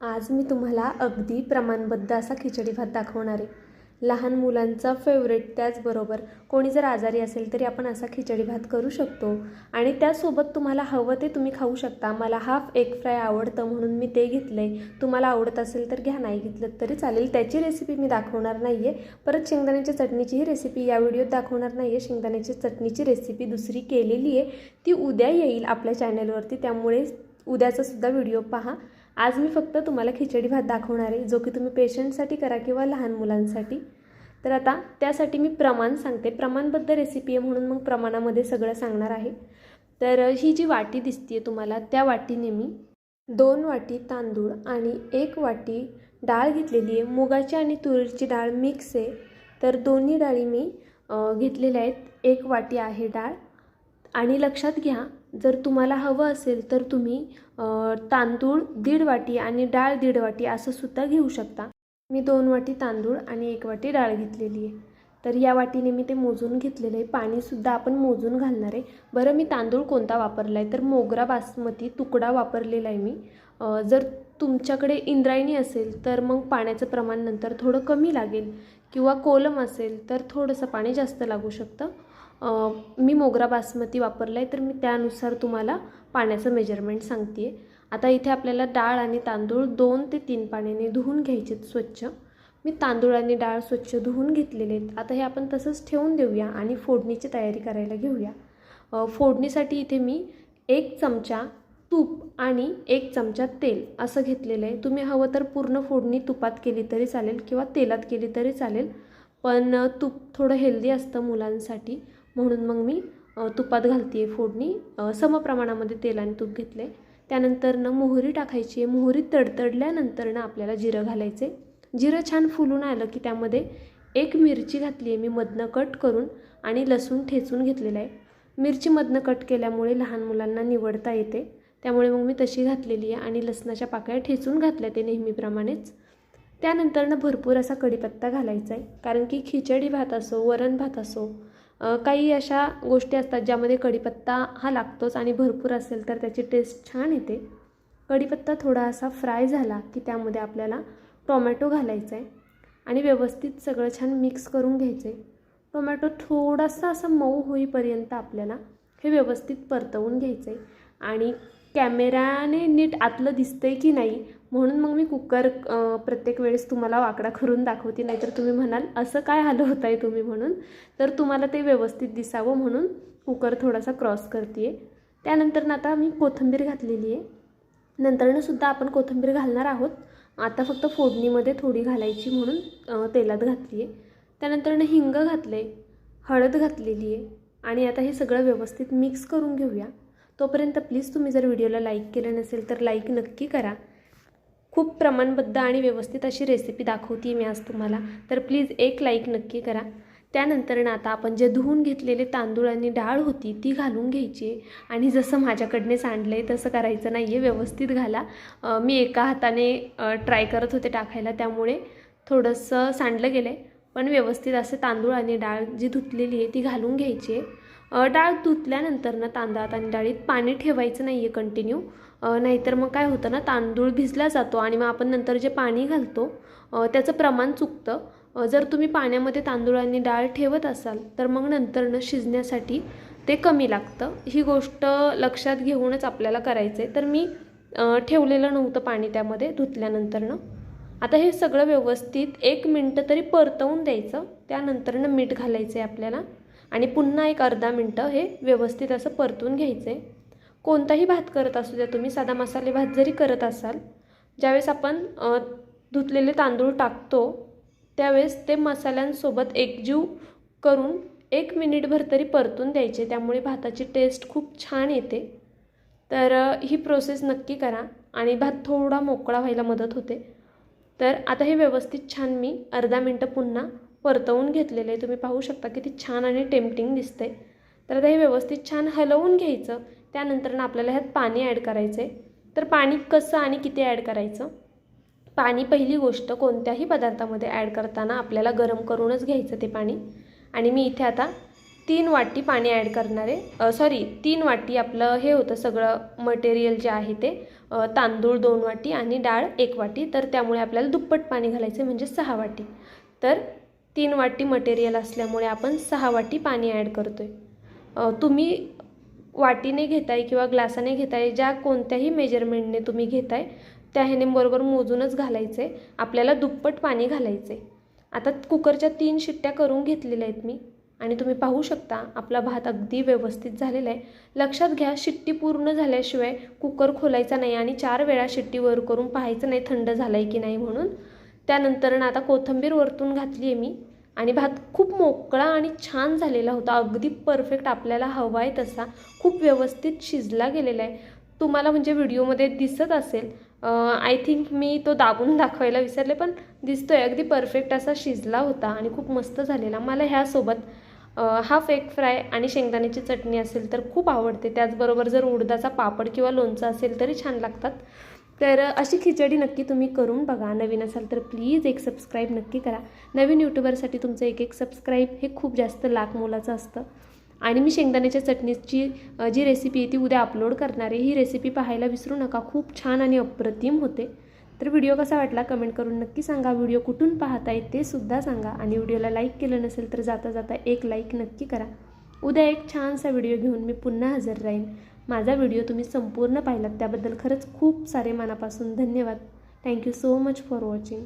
आज मी तुम्हाला अगदी प्रमाणबद्ध असा खिचडी भात दाखवणार आहे. लहान मुलांचा फेवरेट त्याचबरोबर. कोणी जर आजारी असेल तरी आपण असा खिचडी भात करू शकतो. आणि त्यासोबत तुम्हाला हवं ते तुम्ही खाऊ शकता. मला हाफ एग फ्राय आवडतं म्हणून मी ते घेतलं आहे तुम्हाला आवडत असेल तर घ्या नाही घेतलं तरी चालेल. त्याची रेसिपी मी दाखवणार नाही आहे परत शेंगदाण्याच्या चटणीचीही रेसिपी या व्हिडिओत दाखवणार नाही आहे शेंगदाण्याच्या चटणीची रेसिपी दुसरी केलेली आहे ती उद्या येईल आपल्या चॅनलवरती त्यामुळे उद्याचासुद्धा व्हिडिओ पहा. आज मी फक्त तुम्हाला खिचडी भात दाखवणार आहे जो की तुम्ही पेशंटसाठी करा किंवा लहान मुलांसाठी. तर आता त्यासाठी मी प्रमाण सांगते. प्रमाणबद्ध रेसिपी आहे म्हणून मग प्रमाणामध्ये सगळं सांगणार आहे. तर ही जी वाटी दिसते तुम्हाला त्या वाटीने मी दोन वाटी तांदूळ आणि एक वाटी डाळ घेतलेली आहे. मुगाची आणि तुरीची डाळ मिक्स आहे. तर दोन्ही डाळी मी घेतलेल्या आहेत. एक वाटी आहे डाळ. आणि लक्षात घ्या जर तुम्हाला हवं असेल तर तुम्ही तांदूळ दीड वाटी आणि डाळ दीड वाटी असं सुद्धा घेऊ शकता. मी दोन वाटी तांदूळ आणि एक वाटी डाळ घेतलेली आहे. तर या वाटीने मी ते मोजून घेतलेलं आहे. पाणीसुद्धा आपण मोजून घालणार आहे. बरं मी तांदूळ कोणता वापरला आहे? तर मोगरा बासमती तुकडा वापरलेला आहे मी. जर तुमच्याकडे इंद्रायणी असेल तर मग पाण्याचं प्रमाण नंतर थोडं कमी लागेल. किंवा कोलम असेल तर थोडंसं पाणी जास्त लागू शकतं. मी मोगरा बासमती वापरला आहे तर मी त्यानुसार तुम्हाला पाण्याचं मेजरमेंट सांगते आहे आता इथे आपल्याला डाळ आणि तांदूळ दोन ते तीन पाण्याने धुवून घ्यायचे स्वच्छ. मी तांदूळ आणि डाळ स्वच्छ धुवून घेतलेले आहेत. आता हे आपण तसंच ठेवून देऊया आणि फोडणीची तयारी करायला घेऊया. फोडणीसाठी इथे मी एक चमचा तूप आणि एक चमचा तेल असं घेतलेलं आहे. तुम्ही हवं तर पूर्ण फोडणी तुपात केली तरी चालेल किंवा तेलात केली तरी चालेल. पण तूप थोडं हेल्दी असतं मुलांसाठी. म्हणून मग मी तुपात घालते आहे फोडणी समप्रमाणामध्ये तेल आणि तूप घेतलं आहे त्यानंतरनं मोहरी टाकायची आहे. मोहरी तडतडल्यानंतरनं आपल्याला जिरं घालायचे जिरं छान फुलून आलं की त्यामध्ये एक मिरची घातली आहे मी मधनं कट करून आणि लसूण ठेचून घेतलेलं आहे. मिरची मधनं कट केल्यामुळे लहान मुलांना निवडता येते. त्यामुळे मग मी तशी घातलेली आहे आणि लसणाच्या पाकळ्या ठेचून घातल्या ते नेहमीप्रमाणेच. त्यानंतरनं भरपूर असा कढीपत्ता घालायचा आहे कारण की खिचडी भात असो वरण भात असो काही अशा गोष्टी असतात ज्यामध्ये कढीपत्ता हा लागतोच आणि भरपूर असेल तर त्याची टेस्ट छान येते. कढीपत्ता थोडा असा फ्राय झाला की त्यामध्ये आपल्याला टोमॅटो घालायचा आहे आणि व्यवस्थित सगळं छान मिक्स करून घ्यायचं आहे टोमॅटो थोडासा असा मऊ होईपर्यंत आपल्याला हे व्यवस्थित परतवून घ्यायचं आहे आणि कॅमेऱ्याने नीट आतलं दिसतं आहे की नाही म्हणून मग मी कुकर प्रत्येक वेळेस तुम्हाला वाकडा करून दाखवते. नाहीतर तुम्ही म्हणाल असं काय हलवत आहे तुम्ही म्हणून? तर तुम्हाला ते व्यवस्थित दिसावं म्हणून कुकर थोडासा क्रॉस करते आहे त्यानंतर आता मी कोथिंबीर घातलेली आहे. नंतरनं सुद्धा आपण कोथिंबीर घालणार आहोत. आता फक्त फोडणीमध्ये थोडी घालायची म्हणून तेलात घातली आहे त्यानंतरनं हिंग घातलं आहे हळद घातलेली आहे आणि आता हे सगळं व्यवस्थित मिक्स करून घेऊया. तोपर्यंत प्लीज तुम्ही जर व्हिडिओला लाईक केलं नसेल तर लाईक नक्की करा. खूप प्रमाणबद्ध आणि व्यवस्थित अशी रेसिपी दाखवते मी आज तुम्हाला. तर प्लीज एक लाईक नक्की करा. त्यानंतर ना आता आपण जे धुवून घेतलेले तांदूळ आणि डाळ होती ती घालून घ्यायची आहे आणि जसं माझ्याकडने सांडलं आहे तसं करायचं नाही आहे व्यवस्थित घाला. मी एका हाताने ट्राय करत होते टाकायला त्यामुळे थोडंसं सांडलं गेलं आहे पण व्यवस्थित असे तांदूळ आणि डाळ जी धुतलेली आहे ती घालून घ्यायची आहे. डाळ धुतल्यानंतर ना तांदळात आणि डाळीत पाणी ठेवायचं नाही आहे कंटिन्यू नाहीतर मग काय होतं ना तांदूळ भिजला जातो आणि मग आपण नंतर जे पाणी घालतो त्याचं प्रमाण चुकतं. जर तुम्ही पाण्यामध्ये तांदूळ आणि डाळ ठेवत असाल तर मग नंतरनं शिजण्यासाठी ते कमी लागतं. ही गोष्ट लक्षात घेऊनच आपल्याला करायचं आहे तर मी ठेवलेलं नव्हतं पाणी त्यामध्ये धुतल्यानंतरनं आता हे सगळं व्यवस्थित एक मिनटं तरी परतवून द्यायचं. त्यानंतरनं मीठ घालायचं आहे आपल्याला. आणि पुन्हा एक अर्धा मिनटं हे व्यवस्थित असं परतून घ्यायचं. आहे कोणताही भात करत असू द्या तुम्ही साधा मसाले भात जरी करत असाल ज्यावेळेस आपण धुतलेले तांदूळ टाकतो त्यावेळेस ते मसाल्यांसोबत एकजीव करून एक मिनिटभर तरी परतून द्यायचे. त्यामुळे भाताची टेस्ट खूप छान येते. तर ही प्रोसेस नक्की करा आणि भात थोडा मोकळा व्हायला मदत होते. तर आता हे व्यवस्थित छान मी अर्धा मिनटं पुन्हा परतवून घेतलेलं आहे. तुम्ही पाहू शकता किती छान आणि टेम्पटिंग दिसते तर आता हे व्यवस्थित छान हलवून घ्यायचं. त्यानंतरनं आपल्याला ह्यात पाणी ॲड करायचं आहे तर पाणी कसं आणि किती ॲड करायचं? पाणी पहिली गोष्ट कोणत्याही पदार्थामध्ये ॲड करताना आपल्याला गरम करूनच घ्यायचं ते पाणी. आणि मी इथे आता तीन वाटी पाणी ॲड करणार आहे. सॉरी तीन वाटी आपलं हे होतं सगळं मटेरियल जे आहे ते. तांदूळ दोन वाटी आणि डाळ एक वाटी. तर त्यामुळे आपल्याला दुप्पट पाणी घालायचं म्हणजे सहा वाटी. तर तीन वाटी मटेरियल असल्यामुळे आपण सहा वाटी पाणी ॲड करतो आहे तुम्ही वाटीने घेताय किंवा ग्लासाने घेताय ज्या कोणत्याही मेजरमेंटने तुम्ही घेताय त्या ह्याने बरोबर मोजूनच घालायचं आहे आपल्याला दुप्पट पाणी घालायचं आहे आता कुकरच्या तीन शिट्ट्या करून घेतलेल्या आहेत मी. आणि तुम्ही पाहू शकता आपला भात अगदी व्यवस्थित झालेला आहे. लक्षात घ्या शिट्टी पूर्ण झाल्याशिवाय कुकर खोलायचा नाही आणि चार वेळा शिट्टी वर करून पाहायचं नाही थंड झालं आहे की नाही म्हणून. त्यानंतर ना आता कोथिंबीर वरतून घातली आहे मी. आणि भात खूप मोकळा आणि छान झालेला होता. अगदी परफेक्ट आपल्याला हवा आहे तसा. खूप व्यवस्थित शिजला गेलेला आहे. तुम्हाला म्हणजे व्हिडिओमध्ये दिसत असेल. आय थिंक मी तो दाबून दाखवायला विसरले पण दिसतोय. अगदी परफेक्ट असा शिजला होता आणि खूप मस्त झालेला. मला ह्यासोबत हाफ एग फ्राय आणि शेंगदाण्याची चटणी असेल तर खूप आवडते. त्याचबरोबर जर उडदाचा पापड किंवा लोणचं असेल तरी छान लागतात. तर अशी खिचडी नक्की तुम्ही करून बघा. नवीन असाल तर प्लीज एक सबस्क्राईब नक्की करा. नवीन यूट्यूबरसाठी तुमचं एक एक सबस्क्राईब हे खूप जास्त लाख मोलाचं असतं. आणि मी शेंगदाण्याच्या चटणीची जी रेसिपी आहे ती उद्या अपलोड करणार आहे. ही रेसिपी पाहायला विसरू नका. खूप छान आणि अप्रतिम होते. तर व्हिडिओ कसा वाटला कमेंट करून नक्की सांगा. व्हिडिओ कुठून पाहताय ते सुद्धा सांगा. आणि व्हिडिओला लाईक केलं नसेल तर जाता जाता एक लाईक नक्की करा. उद्या एक छानसा व्हिडिओ घेऊन मी पुन्हा हजर राहीन. माझा व्हिडिओ तुम्ही संपूर्ण पाहिलात त्याबद्दल खरंच खूप सारे मनापासून धन्यवाद. Thank you so much for watching